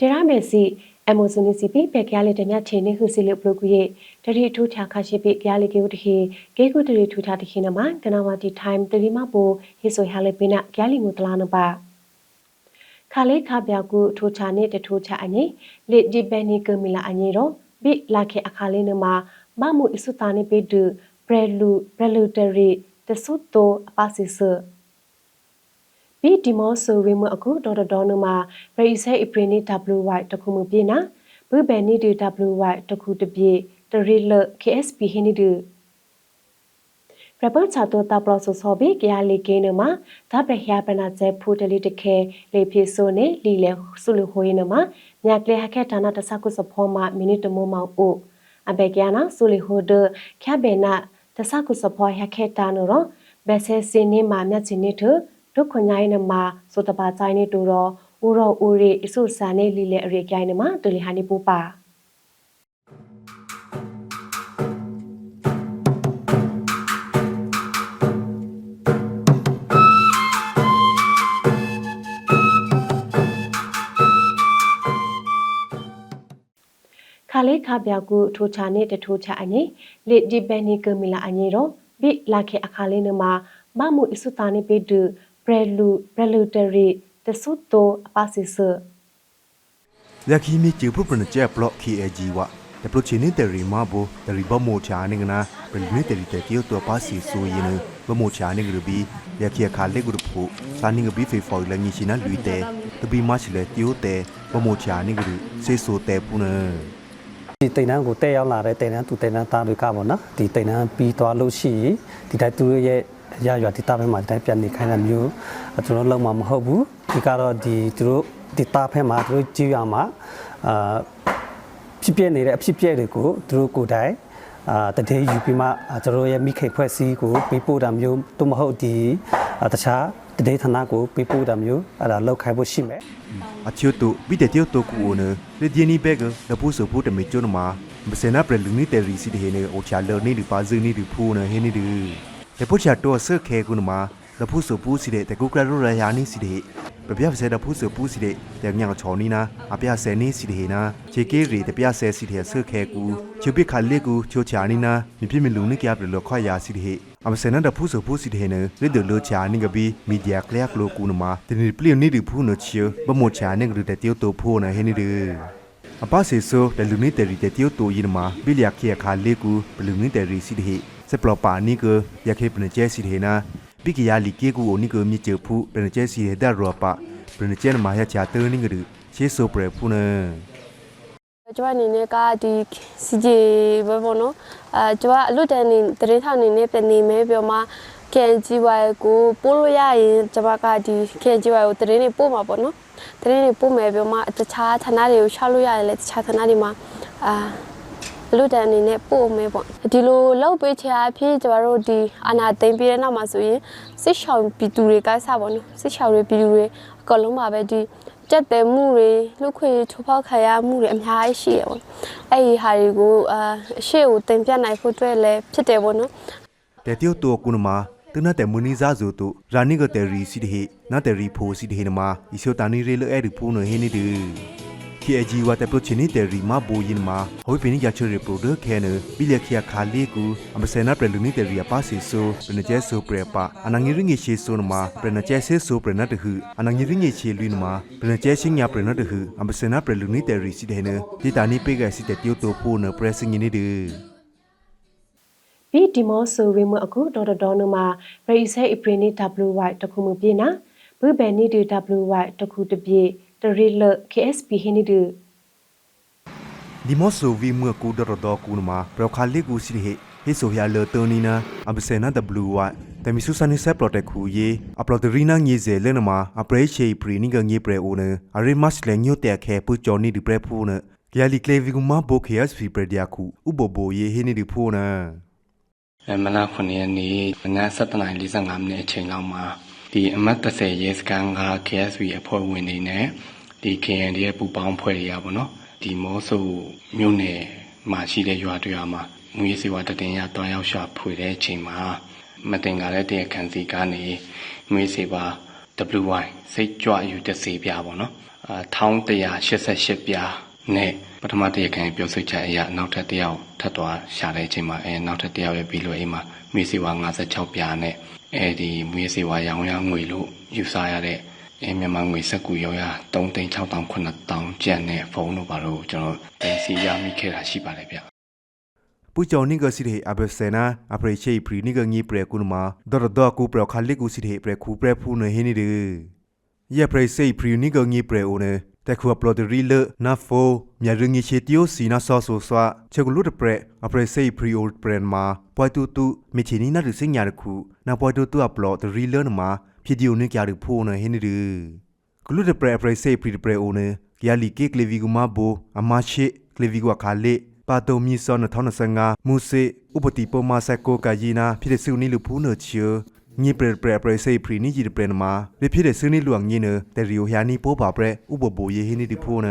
တေရာမေစီအမိုဇနီစီပီပေကရလေတမြချေနေဟုစီလေပလိုကူရဲ့တရီထူချာခရှိပိကရလေကေဝတခေကေကုတရီထူချာတခိနမကနဝတီထိုင်းတရီမပိုဟိဆိုဟာလေပိနကရလီငူတလာနပါခါလေးခါပြောက်ကူထူချာနေတထူချာအငိလေဒီဘဲနီကမီလာအငိတော့ဘိလာခေအခါလေးနမမမှုအစုတာနေပိဒပရလူပရလူတရီတဆုတိုအပါစီဆာ ဘီဒီမောဆိုဝေမအခုဒေါ်ဒေါ်နမှာပရိဆေအပရနီ WY တခုမပြေနာဘဘယ်နီဒီ WY တခုတပြေတရီလ KSP ဟင်းနီဒီရပတ်ချတော့တာပလော့ဆိုဆိုဘီကရလီကင်းနမှာဒါပရဟပနာကျဲဖူတလီတခဲလေဖြေဆိုနေလီလေဆုလူဟိုင်းနမှာမြကလေဟခဲဌာနတဆကုစဖောမမိနစ်တမိုမောင်အိုအဘေကရနာဆုလီဟိုဒခဘေနာတဆကုစဖောဟခဲတာနိုရောဘက်ဆဲစင်းနေမှာမြတ်ချင်နေထ ဒုခွန်ញိုင်းနမှာဆိုတပါချိုင်းနေတူတော့ဦးရောဦးရီအစုစာနေလီလေအရေကြိုင်းနမှာတူလီဟာနေပူပါခါလေးခါပြောက်ကူထိုချာနေတထိုချာအငိလေဒီဘန်နီကမီလာအငိတော့ဘိလာခေအခါလေးနမှာမမှုအစုတာနေပေဒ ပရလူပရလူတရီတဆုတိုအပါစီဆာ Laki mi chu pu prana che plot KAG wa. De pro chini te ri ma bo de ri ba mo cha ni ngana. Pre ni te ri te ti to pa si so yin ne ba mo cha ni gru bi. Ya ki kha le gru phu. Sa ni gru bi fe fo la ni shi na lui te. To bi ma shi le ti o te ba mo cha ni gru se so te pu na. ဒီတိန်တန်းကိုတက်ရောက်လာတဲ့တိန်တန်းသူတိန်တန်းသားတွေကပေါ့နော်ဒီတိန်တန်းပြီးသွားလို့ရှိရင်ဒီတိုင်းသူတို့ရဲ့ ရရွာဒီတာဘက်မှာဒီတိုင်းပြန်နေခိုင်းတာမျိုးကျွန်တော်လုံးမမဟုတ်ဘူးဒီကတော့ဒီသူတို့ဒီတာဘက်မှာသူတို့ကြည့်ရမှာအာဖြစ်ပြနေတဲ့အဖြစ်ပြက်တွေကိုသူတို့ကိုယ်တိုင်အာတတိယူပြီးမှကျွန်တော်ရဲ့မိခိတ်ဖွဲ့စည်းကိုပေးပို့တာမျိုးတို့မဟုတ်ဒီတခြားတတိဌာနကိုပေးပို့တာမျိုးအဲ့ဒါလောက်ခိုင်းဖို့ရှိမယ် A chiu tu bi te ti to ku o ne. Le di ni be ge le pu so pu te me chu na ma. Ba se na pre lu ni te ri si de he ne o cha le ni di pa zu ni di phu na he ni di. Le pu cha to se khe ku na ma. Le pu so pu si de te ku kra ro ra ya ni si de. ပပြဆဲတဲ့ဖူးစပူးစီတဲ့တဲ့ညောင်ချော်နီနာအပြဆဲနေစီတဲ့နာခြေကေးရီတပြဆဲစီတဲ့ဆွခဲကူချူပိခါလေးကူချိုချာနီနာမြပြမလူနိကရပလခွာယာစီတဲ့အမစနတဲ့ဖူးစပူးစီတဲ့နေရဒလိုချာနိကဘီမီဒီယာကလျက်ကလိုကူနမတင်ပလီနီဒီဖူးနချီဘမိုချာနိကရတဲ့တီယတိုဖူးနဟဲနီဒီအပစေဆိုတဲ့လူနီတရီတဲ့တီယတိုယီနမဘီလျက်ခေခါလေးကူဘလူနီတရီစီတဲ့ စပလပါနီကရခေပနကျဲစီတဲ့နာပိကရလီကေကူအိုနီကမြချဖူးပနကျဲစီတဲ့ဒရောပါပရနကျန်မာယာချာတင်းငရရှေဆိုပရဖုနကျွန်မအနေနဲ့ကဒီ CJ ပဲပေါ့နော်အဲကျွန်မအလွတ်တန်းနေတရင်ထောင်နေနဲ့ပြန်နေမဲပြောမှ KGY ကိုပို့လို့ရရင်ကျွန်မကဒီ KGY ကိုတရင်နေပို့မှာပေါ့နော်တရင်နေပို့မယ်ပြောမှတခြားဌာနတွေကိုရှောက်လို့ရတယ်လေတခြားဌာနတွေမှာအာ အလွတ်တန်းအနေနဲ့ပို့မယ်ပေါ့ဒီလိုလောက်ပေးချင်အဖြစ်ကျွန်တော်တို့ဒီအာနာသိမ့်ပြီးတဲ့နောက်မှာဆိုရင်စစ်ရှောင်ပြည်သူတွေကစပေါ့နော်စစ်ရှောင်တွေပြည်သူတွေအကလုံးပါပဲဒီကြက်တယ်မှုတွေလူခွေချိုးဖောက်ခံရမှုတွေအများကြီးရှိရပေါ့အဲ့ဒီဟာတွေကိုအာအရှိကိုတင်ပြနိုင်ဖို့အတွက်လည်းဖြစ်တယ်ပေါ့နော်တဲတီယတိုကုနမတနတဲ့မူနီဇာဇိုတုရာနိကတဲရီစီတဲ့နာတဲရီဖိုစီတဲ့နမဤဆိုတာနီရေလအဲ့ဒီဖုနဟင်းနေတယ် KG ဝတ်တပချနီတဲရီမဘူယင်မာဟိုပင်းရချရီပရိုဒခဲနဘီလက်ခရခါလီကူအမစနာပရလူနီတဲရီအပါစီဆိုပနကျဲဆိုပရပအနငီရငီရှေဆိုနမပနကျဲဆေဆိုပရနတဟုအနငီရငီရှေလူနမပနကျဲရှင်ညာပရနတဟုအမစနာပရလူနီတဲရီစီတဲ့နဒီတာနီပေကစီတဲ့တီယတိုဖိုနပရက်စင်နေတယ်ဘီဒီမောဆိုဝေမအခုဒေါ်ဒေါ်နမှာပရိဆေအပရနီ WY တခုမပြေနာဘဘယ်နီဒီ WY တခုတပြေ တရီလ KSP ဟင်းနီဒီဒီမော့ဆိုဗီမကူဒရဒကူနမပရခါလီကူစီဟေဟေဆိုရလတနီနာအဘစေနာ W1 တမီဆူဆန်နီဆက်ပရိုတက်ခူယေအပလိုဒရီနာငေဇေလဲနမအပရေချေပရီနီကငေပရေအိုနအရီမတ်လဲညိုတဲခဲပူချောနီဒီပရေဖူနကရလီကလေဗီကူမဘိုခေယက်ဖီပရဒီယာကူဥဘဘိုယေဟေနီဒီဖူနာအဲမန9ရက်နေ့မနက်7:45မိနစ်အချိန်လောက်မှာ ဒီအမတ်30ရဲစကန်က KSB အဖွဲ့ဝင်တွေနဲ့ဒီ KN ရဲ့ပူပေါင်းဖွဲ့တွေရပါတော့ဒီမောဆိုမြို့နယ်မှာရှိတဲ့ရွာတွေမှာငွေစေဝါတတင်ရတွားရောက်ရှာဖွေတဲ့အချိန်မှာမတင်ကားတဲ့တရားခံစီကနေငွေစေပါ WY စိတ်ကြွယူတစေပြပါတော့အာ1188ပြားနဲ့ပထမတရားခံပြောဆိုချက်အရနောက်ထပ်တစ်ယောက်ထပ်သွားရှာတဲ့အချိန်မှာအဲနောက်ထပ်တစ်ယောက်ရဲ့ပြီးလို့အိမ်မှာ မြေစီဝါ56ပြားနဲ့အဲဒီမြေစီဝါရောင်းရငွေလို့ယူဆရတဲ့အဲမြန်မာငွေစက္ကူရောရ3သိန်း6000 9000ကျပ်နဲ့ဖုန်းတို့ဘာလို့ကျွန်တော်တင်စီရမိခဲ့တာရှိပါတယ်ဗျပူကြောင့်နိကစီတဲ့အဘဆေနာအပရိချေပရီနိကငီပရကုနမာဒေါ်ဒေါ်ကူပရခါလိကူစီတဲ့ပရခုပရဖူနဟင်းနေတယ်ရပရိစေပရီနိကငီပရအိုနေ တခုအပလော်ဒရီလနာဖိုမြရငီချေတီယိုစီနာဆောဆိုဆွာချက်ကူလူတပရအပရိစေပရီအိုပရန်မာပွိုက်တူတူမချီနီနာရစင်ညာရခုနာပွိုက်တူတူအပလော်ဒရီလနမာဖြီဒီယိုနိကရဖူနဟင်းနေတယ်ကလူတပရအပရိစေပရီပရအိုနေကရလီကေကလေဗီဂူမာဘိုအမရှိကလေဗီဂူအခါလေပါတိုမီဆောနထောနဆငါမူစေဥပတိပမဆကိုကာယီနာဖြစ်တဲ့စုနီလူဖူးနချေ ညိပရပရပရစေပရီနီဂျီပရနမာလေဖြစ်တဲ့စုနီလူအငင်းနတဲ့ရီယိုဟယာနီပိုးပါပရဥပဘိုယေဟိနီဒီဖူးန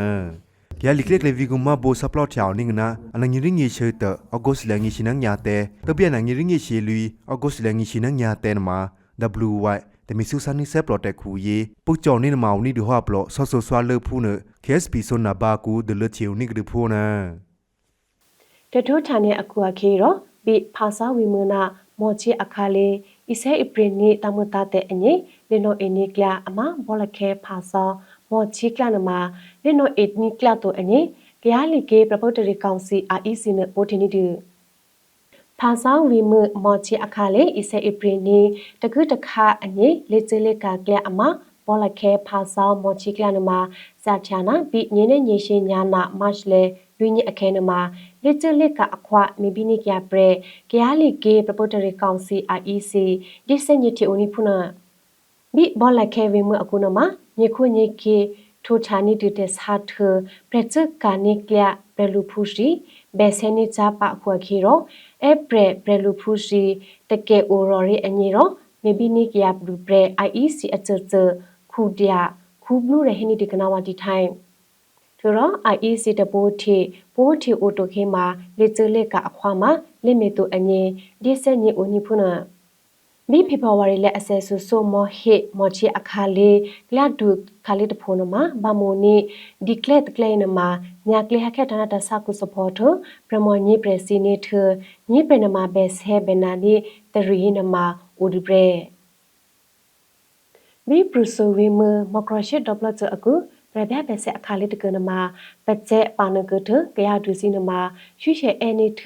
ကရလီကလက်လေဗီဂူမဘိုဆပ်လော့ချောင်းနင်းနာအနငီရင်းငီရှေတအောဂုတ်လငီရှိနငညာတဲ့တပြက်နငီရင်းငီရှေလူအောဂုတ်လငီရှိနညာတဲ့နမာ WY တမီဆူဆန်နီဆက်ပလော့တက်ခူယေပုတ်ကြောင်နေနမောင်နီဒီဟောပလော့ဆော့ဆော့ဆွာလေဖူးန KSP ဆိုနာဘာကူဒလချီယိုနိကဒီဖူးနာတထုထာနဲ့အကူအခေရောဘိဖာစာဝီမနာမောချီအခါလေ ဣဆေအပရိနီတမတာတဲ့အငိလေနိုအနီကလာအမဘောလခဲဖာစာမောချီကလာနမလေနိုအက်နီကလာတိုအငိကရလီကေပပတရီကောင်စီအာအီစီနပိုတီနီဒီဖာဆောင်ဝီမမောချီအခါလေဣဆေအပရိနီတကုတခအငိလေချေလေကာကလာအမဘောလခဲဖာဆောင်မောချီကလာနမစာချာနာဘိညင်းနေညရှိညာနာမတ်လေ လူညအခဲနမလေချလေကအခွမေဘိနိကရပရကရလီကေပပတရီကောင်စီ IEC ဒီစညတီအိုနီဖုနာဘိဘောလခဲဝီမအခုနမညခုညကေထိုချာနီတူတက်ဟာထပရချက်ကာနိကလပရလူဖူရှိဘယ်ဆဲနိချပါခွခေရောအပရပရလူဖူရှိတကေအိုရော်ရီအညီရောမေဘိနိကရပလူပရ IEC အချချခုတျာခုဘလူရဟိနိဒီကနာဝတီထိုင် သူရော IEC တပိုးတီပိုးတီအိုတိုခေမှာလေချလက်ကအခွာမှာလိမေတုအငင်းဒီဆက်ညအိုနိဖုနာမိဖေဖော်ဝါရီလက်အဆဲဆူဆိုမဟိမောချီအခါလေးကလဒုခါလေးတဖိုးနမှာဘာမိုနီဒီကလက်တကလေးနမှာညာကလေးဟခက်တနာတဆကုစပေါ်ထပရမောညိပရစီနေထညိပရနမှာဘက်ဆဲဘနာနီတရီနမှာအိုဒီပရမိပရဆိုဝီမမကရရှိဒဘလတ်အကူပ ရဘက်ဘက်ဆက်အခါလေးတကနမှာပကျက်ပါနကထကရဒူစီနမှာရွှေရှဲအဲနီထ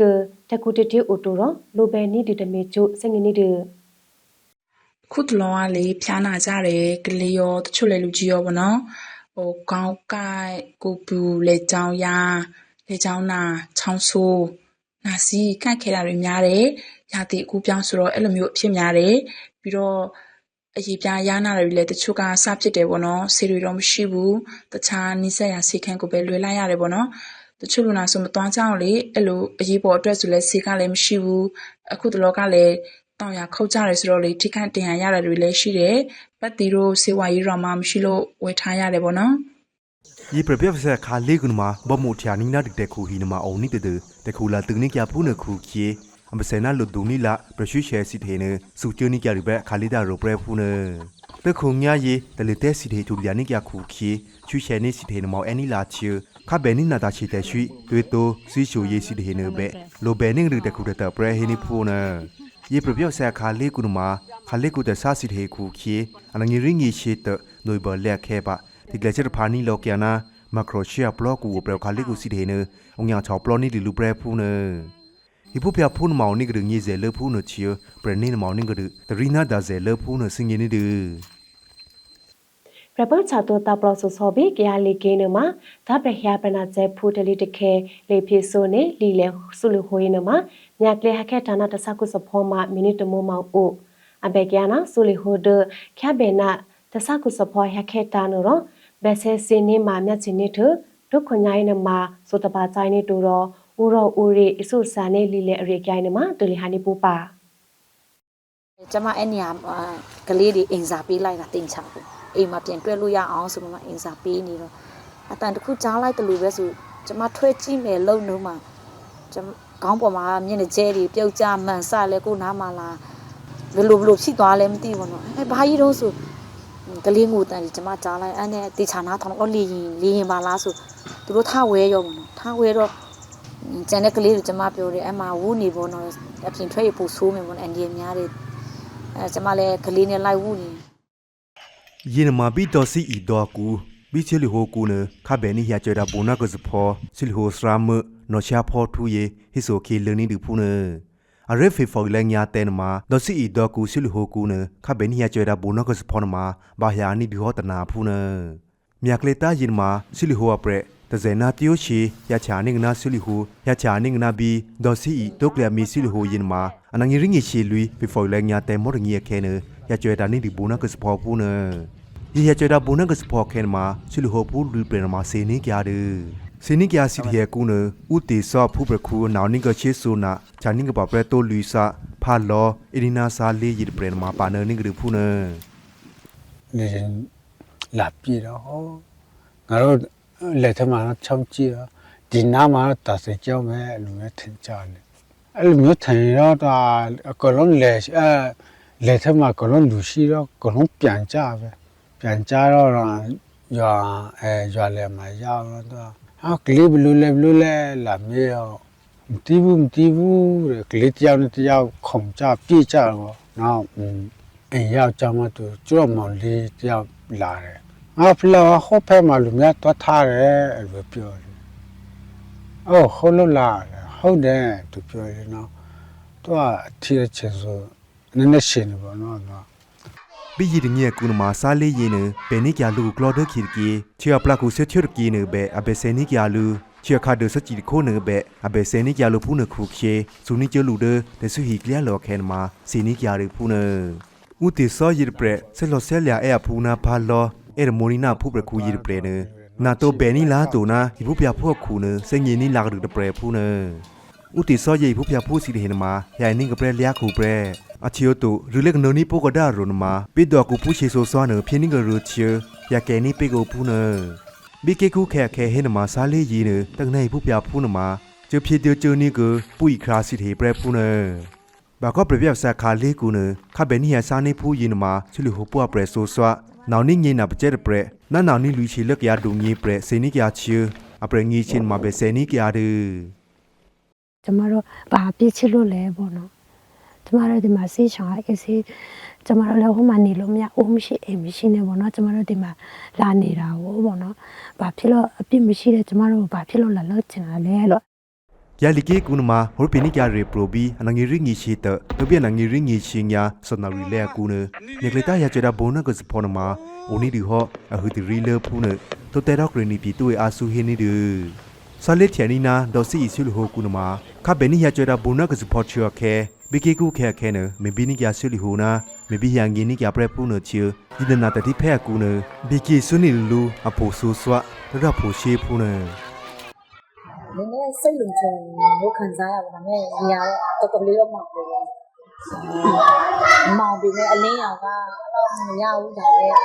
တကူတတီအိုတိုရောလိုဘယ်နီဒီတမေချိုစငင်းနီဒီခုတလောကလေဖျားနာကြတယ်ကလေးရောတချို့လေလူကြီးရောဗောနော်ဟိုကောင်းကိုက်ကိုပူလေချောင်းရလေချောင်းနာချောင်းဆိုးနာစီကန့်ခဲတာတွေများတယ်ရာသီအကူပြောင်းဆိုတော့အဲ့လိုမျိုးအဖြစ်များတယ်ပြီးတော့ အရေပြားယားနာတွေလည်းတချို့ကစဖြစ်တယ်ပေါ့နော်ဆေးတွေတော့မရှိဘူးတခြားနိစက်ရဆေးခန်းကိုပဲလွှဲလိုက်ရတယ်ပေါ့နော်တချို့လူနာဆိုမသွားကြအောင်လေအဲ့လိုအရေးပေါ်အတွက်ဆိုလဲဆေးကလည်းမရှိဘူးအခုတလောကလည်းတောင်ရခုတ်ကြတယ်ဆိုတော့လေထိခိုက်တင်ရရတာတွေလည်းရှိတယ်ပတ်တီတို့ဆေးဝါးရေးတော့မှမရှိလို့ဝယ်ထားရတယ်ပေါ့နော်ဒီပြပြဆက်ခါလေးကနမဘမို့ချာနီနာတက်ခုဟီနမအောင်နိတတတခုလာတင်နိကပူနခုကီ အမစနာလူဒူနီလာပရရှိရှဲစီထေနစုချနီကြရဘခါလီဒါရိုပရဖူနတခုံညာယေတလီတဲစီထေတူလျာနီကြခုခီချူရှဲနီစီထေနမောအနီလာချီခဘဲနီနာတာချီတဲရှိတွေတိုစီရှိုယေစီထေနဘဲလိုဘဲနင်းရတခုတတပရဟီနီဖူနယေပရပြော့ဆာခါလေးကုနမခါလေးကုတဆာစီထေခုခီအနငီရင်းငီရှိတနွေဘလက်ခဲပါဒီကလက်ချက်ဖာနီလောကယနာမက်ခရိုရှီယာဘလော့ကူကိုပရခါလေးကိုစီထေနအုံညာချောဘလော့နီလီလူပရဖူန ဟိပုပြဖုန်မောင်နိကရငီဇဲလဖူနချီပရနေမောင်နိကရတရီနာဒါဇဲလဖူနစင်ငင်းနေတယ်ရပချာတိုတာပလောဆဆောဘီကရလီကေနမဒါပရဟပနာဇေဖူတလီတခဲလေဖီဆိုနေလီလေဆုလူဟိုယနမညာကလေဟခဲတာနာတဆကုစဖောမမိနစ်တမိုမောက်အိုအဘေကယနာဆုလီဟိုဒခဘေနာတဆကုစဖောဟခဲတာနိုရောဘက်ဆဲစင်းနေမှာမြတ်ချင်နေထဒုခွန်ញိုင်းနမဆိုတပါချိုင်းနေတူရော ဦးရောဦးရီအဆုဆာနေလီလေအရေကြိုင်းနမတူလီဟာနေပူပါကျမအဲ့နေရာမှာကလေးတွေအင်စာပေးလိုက်တာတင်ချဘူးအိမ်မှာပြင်တွဲလို့ရအောင်ဆိုမှအင်စာပေးနေတော့အတန်တစ်ခုကြားလိုက်တယ်လို့ပဲဆိုကျမထွဲကြည့်မယ်လုံနှုံးမှာကျမခေါင်းပေါ်မှာမျက်နှာကျဲတွေပြုတ်ကြမှန်ဆလဲကိုနားမှာလားဘယ်လိုဘယ်လိုဖြစ်သွားလဲမသိဘူးနော်အဲဘာကြီးတော့ဆိုကလေးငိုတန်ကြီးကျမကြားလိုက်အဲ့နဲ့တေချာနာထောင်းတော့လီရင်လီရင်ပါလားဆိုသူတို့ထားဝဲရောမနော်ထားဝဲတော့ ကျန်တဲ့ကလေးတွေကျမပြောတယ်အမဝူးနေပေါ့နော်အပြင်ထွက်ရပူဆိုးမယ်ပေါ့အန်ဒီများတယ်အဲကျမလည်းကလေးနဲ့လိုက်ဝူးနေယင်းမှာဘီတော်စီအီတော်ကူဘီချီလီဟိုကူနခဘဲနီရကြတာဘူနာကစဖောစီလီဟိုစရာမနော်ချာဖောထူယေဟီဆိုကေလနီဒီဖူနအရဖေဖော်လန်ညာတဲနမှာဒေါ်စီအီတော်ကူစီလီဟိုကူနခဘဲနီရကြတာဘူနာကစဖောနမှာဘာယာနီဒီဟောတနာဖူနမြက်ကလေတာယင်းမှာစီလီဟိုအပရက် တဇေနာတီယိုရှိရချာနင်းနာစီလီဟိုရချာနင်းနာဘီဒေါ်စီအီတိုကလမီစီလီဟိုယင်းမှာအနငီရင်းငီရှိလူဖေဖော်လန်ညာတဲမော်ရငီယခဲနရကြတာနီဒီဘူနာကစဖောဖူန ye ya cheda buna ga support khen ma silu ho pu lu pre ma se ni kya de se ni kya si the ku ne u te so phu pra khu naw ni ga che so na cha ni ga ba pre to lu sa pha lo irina sa le yi pre ma pa ne ni ga phu ne နေရင်လာပြည်တော့ဟောငါတို့ လက်ထက်မှာတော့ချောင်းကြည့်တော့ဒီနားမှာတော့တာစကြောင်းပဲအဲ့လိုမျိုးထင်ကြတယ်အဲ့လိုမျိုးထင်တော့ဒါအကလုံးလေအဲလက်ထက်မှာကလုံးလူရှိတော့ကလုံးပြန်ကြပဲပြန်ကြတော့ရွာအဲရွာလေမှာရောက်တော့ဟာကလေးဘလူးလေဘလူးလေလာမြေရောမတီးဘူးမတီးဘူးတဲ့ကလေးတယောက်နဲ့တယောက်ခုံကြပြေးကြတော့နောက်อืมအိမ်ရောက်ကြမှာသူကျွတ်မောင်လေးတယောက်လာတယ် ငါဖလာဟောဖဲမှာလူများတွားထားတယ်အဲ့လိုပြောတယ်အော်ဟုတ်လို့လားဟုတ်တယ်သူပြောတယ်နော်သူကအထီးချင်ဆိုနည်းနည်းရှင်းတယ်ပေါ့နော်နော် bi yi de nge ku na ma sa le yi ne be ni kya lu klo de ki ki chia pla ku se thur ki ne be a be se ni kya lu chia kha de sa chi ko ne be a be se ni kya lu phu ne khu khe su ni che lu de de su hi kya lo khen ma se ni kya ri phu ne u ti so yi de pre se lo se lya e a phu na pha lo e de mo ni na phu pre khu yi de pre ne na to be ni la to na hi phu pya phu khu ne se nyi ni la ga de pre phu ne ဥတီစောယေဖူဖျာဖူစီတဲ့ဟင်မှာဟိုင်နင်းကပရက်လျာခုပရက်အချီယိုတူရူလက်နိုနီပိုကဒါရုံမှာပိတော့ကူပူချေဆိုစွာနဖိနင်းကရူချေရကဲနီပိကိုပူနဘီကေကူခဲခဲဟင်မှာစားလေးရီနတငနိုင်ဖူဖျာဖူနမှာကျဖြစ်တဲ့ကျနီကပွိခရာစီတဲ့ပရက်ဖူနဘာကပရပြဆာခါလေးကူနခဘဲနီယာစာနေဖူရင်မှာချလူဟိုပွားပရက်ဆိုစွာ နောင်နင်းငိနာပကျဲပရက်နာနောင်နီလူချီလက်ရဒုံငီပရက်စေနီကရချေအပရငီချင်းမှာပဲစေနီကရတဲ့ကျမတို့ဘာပြစ်ချစ်လို့လဲပေါ့နော်ကျမတို့ဒီမှာဆေးချောင်းအကစီကျမတို့လည်းဟိုမှာနေလို့မရအိုးမရှိအိမ်မရှိနေပေါ့နော်ကျမတို့ဒီမှာလာနေတာကိုပေါ့နော်ဘာဖြစ်လို့အပြစ်မရှိတဲ့ကျမတို့ဘာဖြစ်လို့လာလို့ချင်တာလဲလို့ ya like kun ma hor pini kya re probi anangi ringi chi ta to bi anangi ringi chi nya so na ri le ku ne ne kle ta ya cheda bona ko spon ma oni di ho a hu di ri le phu ne to te dok ri ni pi tu e a su hin ni de sa le tian ni na do si su lu ho ku ne ma kha be ni ya cheda bona ko spot chyo khe bi ke ku khe khe ne me bi ni kya su lu ho na me bi yang ni kya pre pu ne chi di na ta ti phe ku ne bi ki su ni lu a pho su swa ra pho she phu ne နည်းနည်း စိတ်လုံခြုံလို့ခံစားရပါမယ်။ညာတော့တော်တော်လေးတော့မှောင်တယ်ပေါ့။မောင်ပြီနဲ့အလင်းရောင်ကတော့မရဘူးဒါလည်း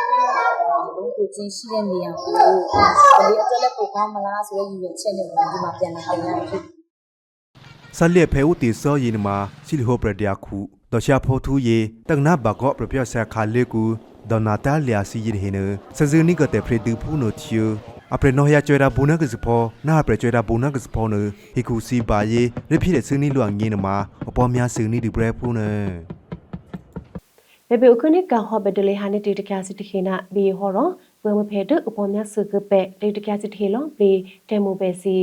ဘုံကိုချင်းရှိတဲ့နေရာကိုဒီအတွက်လည်းပိုကောင်းမလားဆိုတဲ့ရည်ရွယ်ချက်နဲ့ဒီမှာပြန်လာတင်ရဖြစ်ဆလျက်ဖဲဦးတီစောရင်မှာစီလီဟိုပရဒယာခုတော့ရှာဖိုထူယေတကနာဘကောပရပြဆာခါလေကူဒေါနာတာလျာစီရဟင်းနစဇနီကတဲ့ဖရဒူဖူနိုချီ အပရနောယာကျွဲတာဘူနာကစဖောနာပရကျွဲတာဘူနာကစဖောနဟီကူစီပါယေရဖြစ်တဲ့စင်းနီလွန်ငင်းနမှာအပေါ်များစင်းနီဒီဘရဖူနဘေဘေအခုနိကဟောဘဒလေဟာနေတေတကစီတခေနာဘီဟောရောဝဲမဖဲတုအပေါ်မြတ်စုကပဲတေတကစီတခေလောဘီတေမိုပဲစီ